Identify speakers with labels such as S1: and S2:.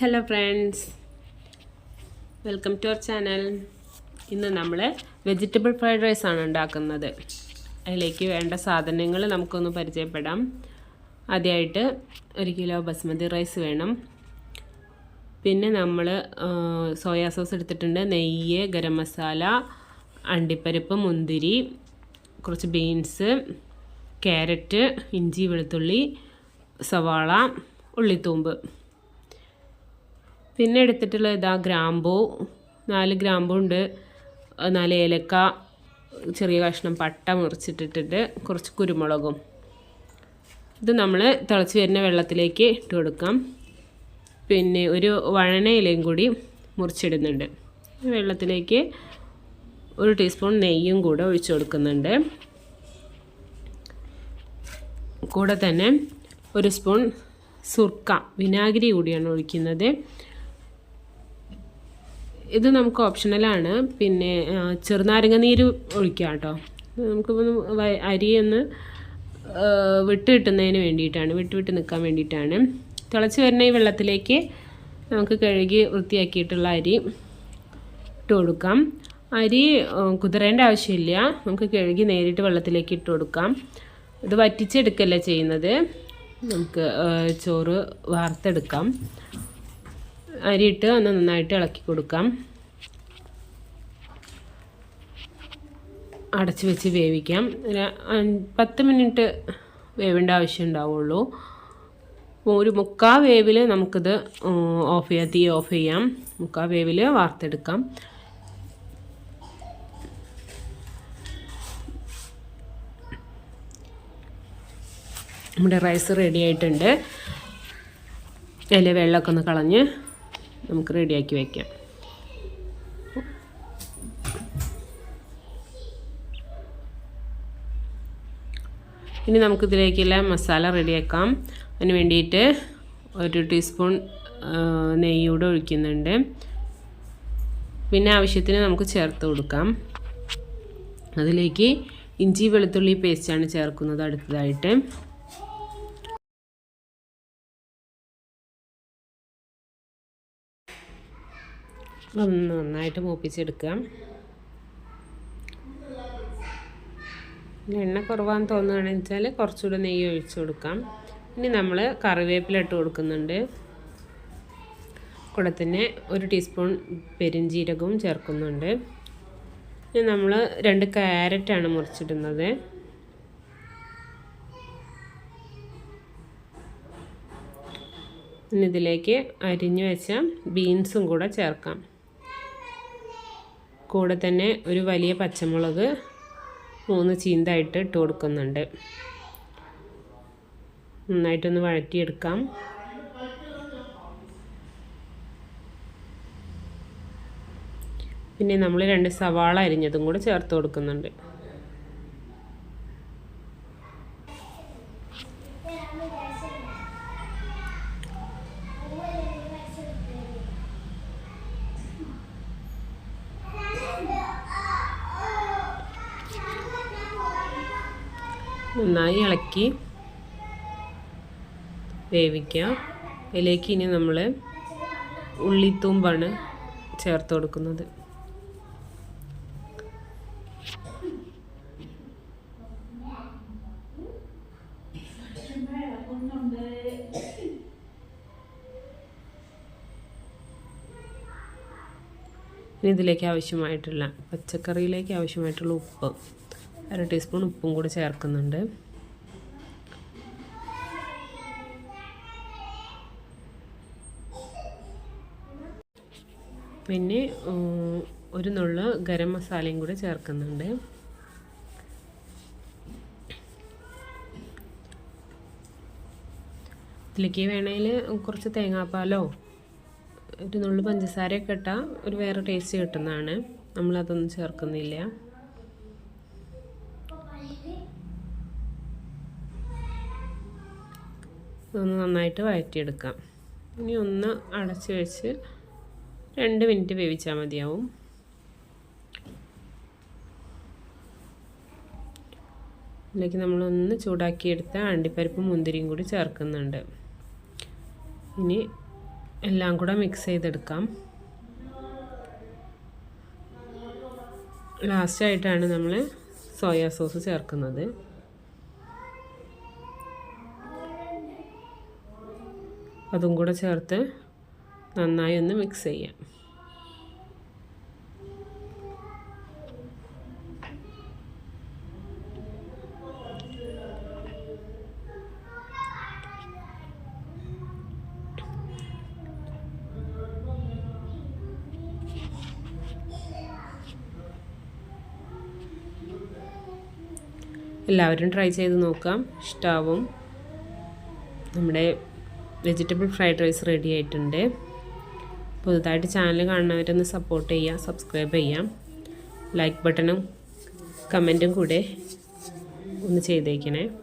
S1: Hello friends welcome to our channel ഇന്ന് നമ്മൾ vegetable fried rice ആണ് ഉണ്ടാക്കുന്നത്. അതിലേക്ക് വേണ്ട സാധനങ്ങൾ നമുക്കൊന്ന് പരിചയപ്പെടാം. ആദ്യമായിട്ട് ഒരു കിലോ ബസ്മതി റൈസ് വേണം. പിന്നെ നമ്മൾ സോയാ സോസ് എടുത്തിട്ടുണ്ട്. നെയ്യ് ഗരം മസാല അണ്ടിപ്പരിപ്പ് മുന്തിരി കുറച്ച് ബീൻസ് ക്യാരറ്റ് ഇഞ്ചി വെളുത്തുള്ളി സവാള ഉള്ളിത്തൂമ്പ്. പിന്നെ എടുത്തിട്ടുള്ള ഇതാ ഗ്രാമ്പൂ. നാല് ഗ്രാമ്പൂ ഉണ്ട്. നാല് ഏലക്ക ചെറിയ കഷ്ണം പട്ട മുറിച്ചിട്ടിട്ടിട്ട് കുറച്ച് കുരുമുളകും. ഇത് നമ്മൾ തിളച്ച് വരുന്ന വെള്ളത്തിലേക്ക് ഇട്ട് കൊടുക്കാം. പിന്നെ ഒരു വഴനയിലയും കൂടി മുറിച്ചിടുന്നുണ്ട്. വെള്ളത്തിലേക്ക് ഒരു ടീസ്പൂൺ നെയ്യും കൂടെ ഒഴിച്ചു കൊടുക്കുന്നുണ്ട്. കൂടെ തന്നെ ഒരു സ്പൂൺ സുർക്ക വിനാഗിരി കൂടിയാണ് ഒഴിക്കുന്നത്. ഇത് നമുക്ക് ഓപ്ഷണലാണ് പിന്നെ ചെറുനാരങ്ങ നീര് ഒഴിക്കാം കേട്ടോ. നമുക്കിപ്പോൾ അരി ഒന്ന് വിട്ട് കിട്ടുന്നതിന് വേണ്ടിയിട്ടാണ് വിട്ട് വിട്ട് നിൽക്കാൻ വേണ്ടിയിട്ടാണ്. തിളച്ച് വരുന്ന ഈ വെള്ളത്തിലേക്ക് നമുക്ക് കഴുകി വൃത്തിയാക്കിയിട്ടുള്ള അരി ഇട്ട് കൊടുക്കാം. അരി കുതിരേണ്ട ആവശ്യമില്ല. നമുക്ക് കഴുകി നേരിട്ട് വെള്ളത്തിലേക്ക് ഇട്ട് കൊടുക്കാം. ഇത് വറ്റിച്ചെടുക്കല്ലേ ചെയ്യുന്നത്? നമുക്ക് ചോറ് വാർത്തെടുക്കാം. അരിയിട്ട് ഒന്ന് നന്നായിട്ട് ഇളക്കി കൊടുക്കാം. അടച്ച് വെച്ച് വേവിക്കാം. പത്ത് മിനിറ്റ് വേവേണ്ട ആവശ്യം ഉണ്ടാവുള്ളൂ. ഒരു മുക്കാ വേവിൽ നമുക്കിത് ഓഫ് ചെയ്യാം. തീ ഓഫ് ചെയ്യാം. മുക്കാ വേവിൽ വാർത്തെടുക്കാം. നമ്മുടെ റൈസ് റെഡി ആയിട്ടുണ്ട്. അതിൽ വെള്ളമൊക്കെ ഒന്ന് കളഞ്ഞ് നമുക്ക് റെഡിയാക്കി വയ്ക്കാം ഇനി നമുക്കിതിലേക്കുള്ള മസാല റെഡിയാക്കാം. അതിന് വേണ്ടിയിട്ട് ഒരു ടീസ്പൂൺ നെയ്യൂടെ ഒഴിക്കുന്നുണ്ട്. പിന്നെ ആവശ്യത്തിന് നമുക്ക് ചേർത്ത് കൊടുക്കാം. അതിലേക്ക് ഇഞ്ചി വെളുത്തുള്ളി പേസ്റ്റാണ് ചേർക്കുന്നത് അടുത്തതായിട്ട്. ഒന്ന് നന്നായിട്ട് മൂപ്പിച്ചെടുക്കുക. എണ്ണ കുറവാന്ന് തോന്നുകയാണെന്ന് വെച്ചാൽ കുറച്ചുകൂടെ നെയ്യ് ഒഴിച്ചു കൊടുക്കാം. ഇനി നമ്മൾ കറിവേപ്പില ഇട്ട് കൊടുക്കുന്നുണ്ട്. കൂടെ തന്നെ ഒരു ടീസ്പൂൺ പെരിഞ്ജീരകവും ചേർക്കുന്നുണ്ട്. ഇനി നമ്മൾ രണ്ട് ക്യാരറ്റാണ് മുറിച്ചിടുന്നത്. ഇനി ഇതിലേക്ക് അരിഞ്ഞു വെച്ച ബീൻസും കൂടെ ചേർക്കാം. കൂടെ തന്നെ ഒരു വലിയ പച്ചമുളക് മൂന്ന് ചീന്തായിട്ട് ഇട്ട് കൊടുക്കുന്നുണ്ട്. നന്നായിട്ടൊന്ന് വഴറ്റിയെടുക്കാം. പിന്നെ നമ്മൾ രണ്ട് സവാള അരിഞ്ഞതും കൂടെ ചേർത്ത് കൊടുക്കുന്നുണ്ട്. നന്നായി ഇളക്കി വേവിക്കുക അതിലേക്ക് ഇനി നമ്മൾ ഉള്ളിത്തൂമ്പാണ് ചേർത്ത് കൊടുക്കുന്നത്. ഇനി ഇതിലേക്ക് ആവശ്യമായിട്ടുള്ള പച്ചക്കറിയിലേക്ക് ആവശ്യമായിട്ടുള്ള ഉപ്പ്. അര ടീസ്പൂൺ ഉപ്പും കൂടി ചേർക്കുന്നുണ്ട്. പിന്നെ ഒരു നുള്ള ഗരം മസാലയും കൂടി ചേർക്കുന്നുണ്ട്. ഇതിലേക്ക് വേണമെങ്കിൽ കുറച്ച് തേങ്ങാപ്പാലോ ഒരു നുള്ളു പഞ്ചസാരയൊക്കെ ഇട്ടാൽ ഒരു വേറെ ടേസ്റ്റ് കിട്ടുന്നതാണ്. നമ്മളതൊന്നും ചേർക്കുന്നില്ല. ഒന്ന് നന്നായിട്ട് വഴറ്റിയെടുക്കാം. ഇനി ഒന്ന് അടച്ച് വെച്ച് രണ്ട് മിനിറ്റ് വേവിച്ചാൽ മതിയാവും. ഇതിലേക്ക് നമ്മളൊന്ന് ചൂടാക്കിയെടുത്ത അണ്ടിപ്പരിപ്പും മുന്തിരിയും കൂടി ചേർക്കുന്നുണ്ട്. ഇനി എല്ലാം കൂടെ മിക്സ് ചെയ്തെടുക്കാം. ലാസ്റ്റായിട്ടാണ് നമ്മൾ സോയാ സോസ് ചേർക്കുന്നത്. അതും കൂടെ ചേർത്ത് നന്നായി ഒന്ന് മിക്സ് ചെയ്യാം. എല്ലാവരും ട്രൈ ചെയ്ത് നോക്കാം. ഇഷ്ടാവും. നമ്മുടെ വെജിറ്റബിൾ ഫ്രൈഡ് റൈസ് റെഡി ആയിട്ടുണ്ട്. പുതുതായിട്ട് ചാനൽ കാണുന്നവരൊന്ന് സപ്പോർട്ട് ചെയ്യുക സബ്സ്ക്രൈബ് ചെയ്യാം. ലൈക്ക് ബട്ടണും കമന്റും കൂടെ ഒന്ന് ചെയ്തേക്കണേ.